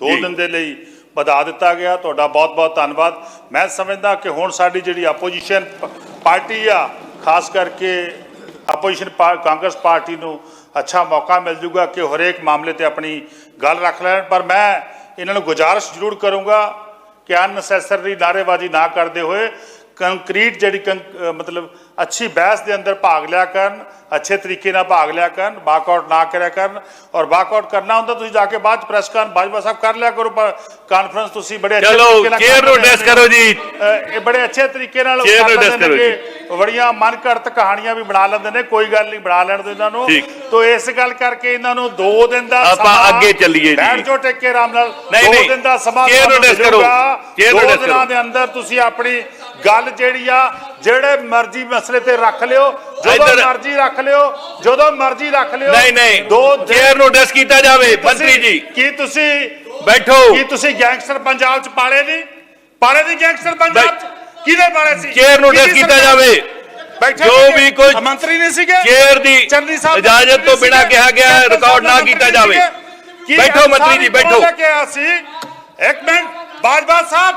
ਦੋ। ਦਿਨ ਦੇ ਲਈ ਵਧਾ ਦਿੱਤਾ ਗਿਆ। ਤੁਹਾਡਾ ਬਹੁਤ-ਬਹੁਤ ਧੰਨਵਾਦ। ਮੈਂ ਸਮਝਦਾ ਕਿ ਹੁਣ ਸਾਡੀ ਜਿਹੜੀ ਆਪੋਜੀਸ਼ਨ ਪਾਰਟੀ ਆ ਖਾਸ ਕਰਕੇ ਆਪੋਜੀਸ਼ਨ ਕਾਂਗਰਸ ਪਾਰਟੀ ਨੂੰ ਅੱਛਾ ਮੌਕਾ ਮਿਲ ਜੂਗਾ ਕਿ ਹਰੇਕ ਮਾਮਲੇ ਤੇ ਆਪਣੀ ਗੱਲ ਰੱਖ ਲੈਣ। ਪਰ ਮੈਂ ਇਹਨਾਂ ਨੂੰ ਗੁਜ਼ਾਰਿਸ਼ ਜ਼ਰੂਰ ਕਰੂੰਗਾ ਕਿ ਅਨਨੈਸੈਸਰੀ ਨਾਅਰੇਬਾਜ਼ੀ ਨਾ ਕਰਦੇ ਹੋਏ ਕੰਕਰੀਟ ਜਿਹੜੀ ਮਤਲਬ ਅੱਛੀ ਬਹਿਸ ਦੇ ਅੰਦਰ ਭਾਗ ਲਿਆ ਕਰਨ ਅੱਛੇ ਤਰੀਕੇ ਨਾਲ ਭਾਗ ਲਿਆ ਕਰਨ ਵਾਕਆਊਟ ਨਾ ਕਰਿਆ ਕਰਨ ਔਰ ਵਾਕਆਊਟ ਕਰਨਾ ਹੁੰਦਾ ਤੁਸੀਂ ਜਾ ਕੇ ਬਾਅਦ ਪ੍ਰੈਸ ਕਾਨ ਬਾਜਵਾ ਸਾਹਿਬ ਕਰ ਲਿਆ ਕਰੋ ਕਾਨਫਰੰਸ ਤੁਸੀਂ ਬੜੇ ਅੱਛੇ ਚਲੋ ਤਰੀਕੇ ਨਾਲ ਨੂੰ ਹੋ। ਕਰੋ ਜੀ ਇਹ ਬੜੇ ਅੱਛੇ ਤਰੀਕੇ ਨਾਲ ਬੜੀਆਂ ਮਨ ਘੜਤ ਕਹਾਣੀਆਂ ਵੀ ਬਣਾ ਲੈਂਦੇ ਨੇ ਕੋਈ ਗੱਲ ਨਹੀਂ ਬਣਾ ਲੈਣ ਦਿਓ ਇਹਨਾਂ ਨੂੰ। ਤੋ ਇਸ ਗੱਲ ਕਰਕੇ ਇਹਨਾਂ ਨੂੰ 2 ਦਿਨ ਦਾ ਆਪਾਂ ਅੱਗੇ ਚੱਲੀਏ ਜੀ। ਬੈਠ ਜਾਓ ਟਿਕ ਆਰਾਮ ਨਾਲ ਨਹੀਂ, 2 ਨਹੀਂ। ਦਿਨ ਦਾ ਸਮਾਂ Chair ਨੂੰ address ਕਰੋ। Chair ਨੂੰ ਦੋ ਦਿਨਾਂ ਕਰੋ। ਦੇ ਅੰਦਰ ਤੁਸੀਂ ਆਪਣੀ ਗੱਲ ਜਿਹੜੀ ਆ ਜਿਹੜੇ ਮਰਜ਼ੀ ਮਸਲੇ ਤੇ ਰੱਖ ਲਿਓ ਜਦੋਂ ਇੱਧਰ- ਮਰਜ਼ੀ ਰੱਖ ਲਿਓ ਜਦੋਂ ਮਰਜ਼ੀ ਰੱਖ ਲਿਓ ਨਹੀਂ ਨਹੀਂ ਦੋ ਦਿਨ- ਚੇਅਰ ਨੂੰ ਡਿਸ ਕੀਤਾ ਜਾਵੇ ਮੰਤਰੀ ਜੀ ਕੀ ਤੁਸੀਂ ਬੈਠੋ ਕੀ ਤੁਸੀਂ ਗੈਂਗਸਟਰ ਪੰਜਾਬ ਚ ਪਾਲੇ ਨਹੀਂ ਪਾਲੇ ਨਹੀਂ ਗੈਂਗਸਟਰ ਪੰਜਾਬ ਚ ਕਿਹਨੇ ਪਾਲੇ ਸੀ ਚੇਅਰ ਨੂੰ ਕਿਹਦੀ ਡਿਸ ਕੀਤਾ ਸਰਕਾਰ? ਜਾਵੇ ਬੈਠੇ ਜੋ ਸੀਗੇ? ਵੀ ਕੋਈ ਮੰਤਰੀ ਨਹੀਂ ਸੀਗੇ ਚੇਅਰ ਦੀ ਚੰਨੀ ਸਾਹਿਬ ਇਜਾਜ਼ਤ ਮੰਤਰੀ ਤੋਂ ਬਿਨਾਂ ਸੀਗੇ? ਕਿਹਾ ਗਿਆ ਹੈ, ਰਿਕਾਰਡ ਨਾ ਸਾਹਿਬ ਕੀਤਾ ਮੰਤਰੀ ਜਾਵੇ। ਸੀਗੇ? ਕੀ ਬੈਠੋ ਮੰਤਰੀ ਜੀ, ਬੈਠੋ। ਲੈ ਕੇ ਆਇਆ ਸੀ ਇੱਕ ਮਿੰਟ ਬਾਜਵਾ ਸਾਹਿਬ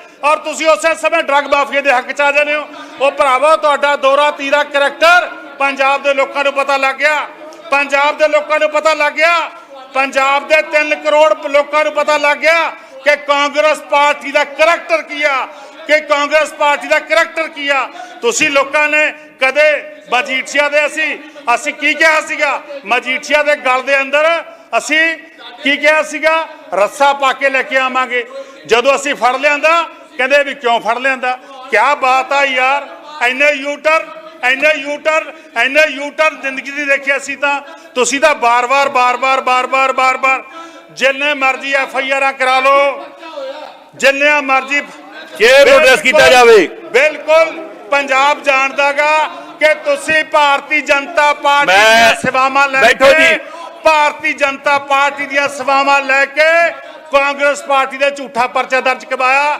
ਔਰ ਤੁਸੀਂ ਉਸੇ ਸਮੇਂ ਡਰੱਗ ਮਾਫੀਆ ਦੇ ਹੱਕ ਚ ਆ ਜਾਂਦੇ ਹੋ। ਉਹ ਭਰਾਵੋ, ਤੁਹਾਡਾ ਦੋਰਾ ਤੀਰਾ ਕਰੈਕਟਰ ਪੰਜਾਬ ਦੇ ਲੋਕਾਂ ਨੂੰ ਪਤਾ ਲੱਗ ਗਿਆ। ਪੰਜਾਬ ਦੇ ਲੋਕਾਂ ਨੂੰ ਪਤਾ ਲੱਗ ਗਿਆ। ਪੰਜਾਬ ਦੇ 3 ਕਰੋੜ ਲੋਕਾਂ ਨੂੰ ਪਤਾ ਲੱਗ ਗਿਆ ਕਿ ਕਾਂਗਰਸ ਪਾਰਟੀ ਦਾ ਕਰੈਕਟਰ ਕੀ ਆ, ਕਿ ਕਾਂਗਰਸ ਪਾਰਟੀ ਦਾ ਕਰੈਕਟਰ ਕੀ ਆ। ਤੁਸੀਂ ਲੋਕਾਂ ਨੇ ਕਦੇ ਮਜੀਠੀਆ ਦੇ ਅਸੀਂ ਅਸੀਂ ਕੀ ਕਿਹਾ ਸੀਗਾ? ਮਜੀਠੀਆ ਦੇ ਗਲ ਦੇ ਅੰਦਰ ਅਸੀਂ ਕੀ ਕਿਹਾ ਸੀਗਾ? ਰੱਸਾ ਪਾ ਕੇ ਲੈ ਕੇ ਆਵਾਂਗੇ। ਜਦੋਂ ਅਸੀਂ ਫੜ ਲਿਆਂਦਾ ਕਹਿੰਦੇ ਵੀ ਕਿਉਂ ਫੜ ਲਿਆਂਦਾ ਕੀ ਬਾਤ ਆ ਯਾਰ ਐਨੇ ਯੂਟਰ ਐਨੇ ਯੂਟਰ ਐਨੇ ਯੂਟਰ ਜ਼ਿੰਦਗੀ ਦੀ ਦੇਖਿਆ ਸੀ ਤਾਂ ਤੁਸੀਂ ਤਾਂ ਬਾਰ-ਬਾਰ ਬਾਰ-ਬਾਰ ਬਾਰ-ਬਾਰ ਬਾਰ-ਬਾਰ ਜਿੰਨੇ ਮਰਜ਼ੀ ਐਫ ਆਈ ਆਰਾਂ ਕਰਾ ਲਓ ਜਿੰਨੇ ਮਰਜ਼ੀ ਨੂੰ address ਕੀਤਾ ਜਾਵੇ। ਬਿਲਕੁਲ ਪੰਜਾਬ ਜਾਣਦਾਗਾ ਕਿ ਤੁਸੀਂ ਭਾਰਤੀ ਜਨਤਾ ਪਾਰਟੀ ਦੀਆਂ ਸੇਵਾਵਾਂ ਲੈ ਬੈਠੋ ਕੇ ਜੀ। ਭਾਰਤੀ ਜਨਤਾ ਪਾਰਟੀ ਦੀਆਂ ਸੇਵਾਵਾਂ ਲੈ ਕੇ ਕਾਂਗਰਸ ਪਾਰਟੀ ਦੇ ਝੂਠਾ ਪਰਚਾ ਦਰਜ ਕਰਵਾਇਆ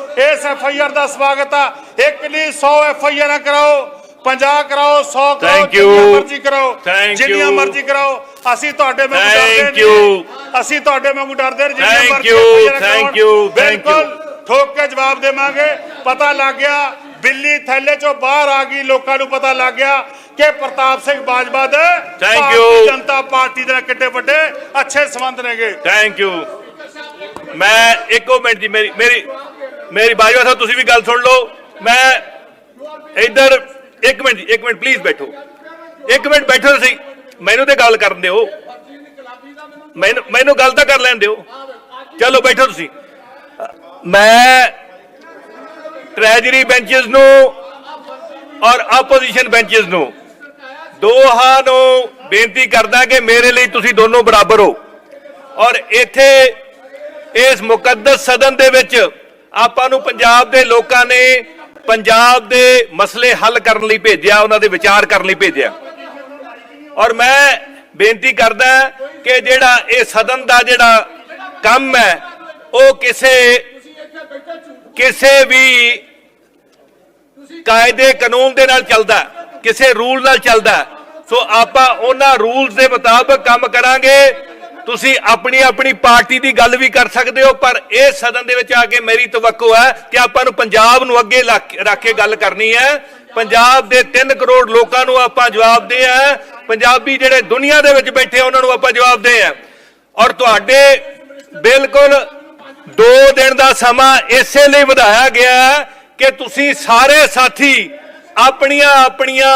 ਇਸ ਐਫ ਆਈ ਆਰ ਦਾ ਸਵਾਗਤ ਆ। ਇੱਕ ਨਹੀਂ 100 ਐਫ ਆਈ ਆਰ ਕਰਾਓ। 50 ਕਰਾਓ 100 ਕਰਾਓ. ਜਿੰਨੀਆਂ ਮਰਜ਼ੀ ਕਰਾਓ। ਜਿੰਨੀਆਂ. ਮਰਜ਼ੀ ਕਰਾਓ। ਅਸੀਂ ਤੁਹਾਡੇ ਵਾਂਗੂ ਡਰਦੇ. ਨਹੀਂ। ਅਸੀਂ ਤੁਹਾਡੇ ਵਾਂਗੂ ਡਰਦੇ ਨਹੀਂ। ਜਿੰਨੀਆਂ ਮਰਜ਼ੀ you, thank you. ਬਿਲਕੁਲ ਠੋਕ ਕੇ ਜਵਾਬ ਦੇਵਾਂਗੇ। ਪਤਾ ਲੱਗ ਗਿਆ ਬਿੱਲੀ ਥੈਲੇ ਚੋਂ ਬਾਹਰ ਆ ਗਈ। ਲੋਕਾਂ ਨੂੰ ਪਤਾ ਲੱਗ ਗਿਆ ਕਿ ਪ੍ਰਤਾਪ ਸਿੰਘ ਬਾਜਵਾ ਦੇ ਭਾਰਤੀ you. ਜਨਤਾ ਪਾਰਟੀ ਦੇ ਨਾਲ ਕਿੱਡੇ ਵੱਡੇ ਅੱਛੇ ਸੰਬੰਧ ਨੇਗੇ। ਥੈਂਕ ਯੂ ਮੈਂ ਇੱਕੋ ਮਿੰਟ ਦੀ ਮੇਰੀ ਮੇਰੀ ਮੇਰੀ ਬਾਜਵਾ ਸਾਹਿਬ ਤੁਸੀਂ ਵੀ ਗੱਲ ਸੁਣ ਲਓ। ਮੈਂ ਇੱਧਰ ਇੱਕ ਮਿੰਟ ਜੀ, ਇੱਕ ਮਿੰਟ ਪਲੀਜ਼ ਬੈਠੋ। ਇੱਕ ਮਿੰਟ ਬੈਠੋ ਤੁਸੀਂ। ਮੈਨੂੰ ਤੇ ਗੱਲ ਕਰਨ ਦਿਓ। ਮੈਨੂੰ ਮੈਨੂੰ ਗੱਲ ਤਾਂ ਕਰ ਲੈਣ ਦਿਓ। ਚਲੋ ਬੈਠੋ ਤੁਸੀਂ। ਮੈਂ ਟ੍ਰੈਜਰੀ ਬੈਂਚਸ ਨੂੰ ਔਰ ਆਪੋਜੀਸ਼ਨ ਬੈਂਚਸ ਨੂੰ ਦੋਹਾਂ ਨੂੰ ਬੇਨਤੀ ਕਰਦਾ ਕਿ ਮੇਰੇ ਲਈ ਤੁਸੀਂ ਦੋਨੋਂ ਬਰਾਬਰ ਹੋ। ਔਰ ਇੱਥੇ ਇਸ ਮੁਕੱਦਸ ਸਦਨ ਦੇ ਵਿੱਚ ਆਪਾਂ ਨੂੰ ਪੰਜਾਬ ਦੇ ਲੋਕਾਂ ਨੇ ਪੰਜਾਬ ਦੇ ਮਸਲੇ ਹੱਲ ਕਰਨ ਲਈ ਭੇਜਿਆ, ਉਹਨਾਂ ਦੇ ਵਿਚਾਰ ਕਰਨ ਲਈ ਭੇਜਿਆ। ਔਰ ਮੈਂ ਬੇਨਤੀ ਕਰਦਾ ਕਿ ਜਿਹੜਾ ਇਹ ਸਦਨ ਦਾ ਜਿਹੜਾ ਕੰਮ ਹੈ, ਉਹ ਕਿਸੇ ਕਿਸੇ ਵੀ ਕਾਇਦੇ ਕਾਨੂੰਨ ਦੇ ਨਾਲ ਚੱਲਦਾ ਕਿਸੇ ਰੂਲ ਨਾਲ ਚੱਲਦਾ ਸੋ ਆਪਾਂ ਉਹਨਾਂ ਰੂਲਸ ਦੇ ਮੁਤਾਬਕ ਕੰਮ ਕਰਾਂਗੇ। ਤੁਸੀਂ ਆਪਣੀ ਆਪਣੀ ਪਾਰਟੀ ਦੀ ਗੱਲ ਵੀ ਕਰ ਸਕਦੇ ਹੋ, ਪਰ ਇਹ ਸਦਨ ਦੇ ਵਿੱਚ ਆ ਕੇ ਮੇਰੀ ਤਵੱਕੋ ਹੈ ਕਿ ਆਪਾਂ ਨੂੰ ਪੰਜਾਬ ਨੂੰ ਅੱਗੇ ਲੱਕ- ਰੱਖ ਕੇ ਗੱਲ ਕਰਨੀ ਹੈ। ਪੰਜਾਬ ਦੇ 3 ਕਰੋੜ ਲੋਕਾਂ ਨੂੰ ਆਪਾਂ ਜਵਾਬ ਦੇ ਆ ਪੰਜਾਬੀ ਜਿਹੜੇ ਦੁਨੀਆ ਦੇ ਵਿੱਚ ਬੈਠੇ ਉਹਨਾਂ ਨੂੰ ਆਪਾਂ ਜਵਾਬ ਦੇ ਆ ਔਰ ਤੁਹਾਡੇ ਬਿਲਕੁਲ 2 ਦਿਨ ਦਾ ਸਮਾਂ ਇਸੇ ਲਈ ਵਧਾਇਆ ਗਿਆ ਹੈ ਕਿ ਤੁਸੀਂ ਸਾਰੇ ਸਾਥੀ ਆਪਣੀਆਂ ਆਪਣੀਆਂ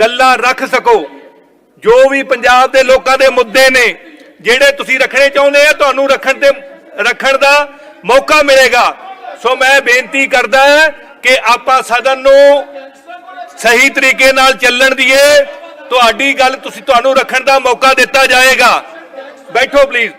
ਗੱਲਾਂ ਰੱਖ ਸਕੋ। ਜੋ ਵੀ ਪੰਜਾਬ ਦੇ ਲੋਕਾਂ ਦੇ ਮੁੱਦੇ ਨੇ ਜਿਹੜੇ ਤੁਸੀਂ ਰੱਖਣੇ ਚਾਹੁੰਦੇ ਆ, ਤੁਹਾਨੂੰ ਰੱਖਣ ਤੇ, ਰੱਖਣ ਦਾ ਮੌਕਾ ਮਿਲੇਗਾ। ਸੋ ਮੈਂ ਬੇਨਤੀ ਕਰਦਾ ਹਾਂ ਕਿ ਆਪਾਂ ਸਦਨ ਨੂੰ ਸਹੀ ਤਰੀਕੇ ਨਾਲ ਚੱਲਣ ਦੀਏ। ਤੁਹਾਡੀ ਗੱਲ ਤੁਸੀਂ, ਤੁਹਾਨੂੰ ਰੱਖਣ ਦਾ ਮੌਕਾ ਦਿੱਤਾ ਜਾਏਗਾ। ਬੈਠੋ ਪਲੀਜ਼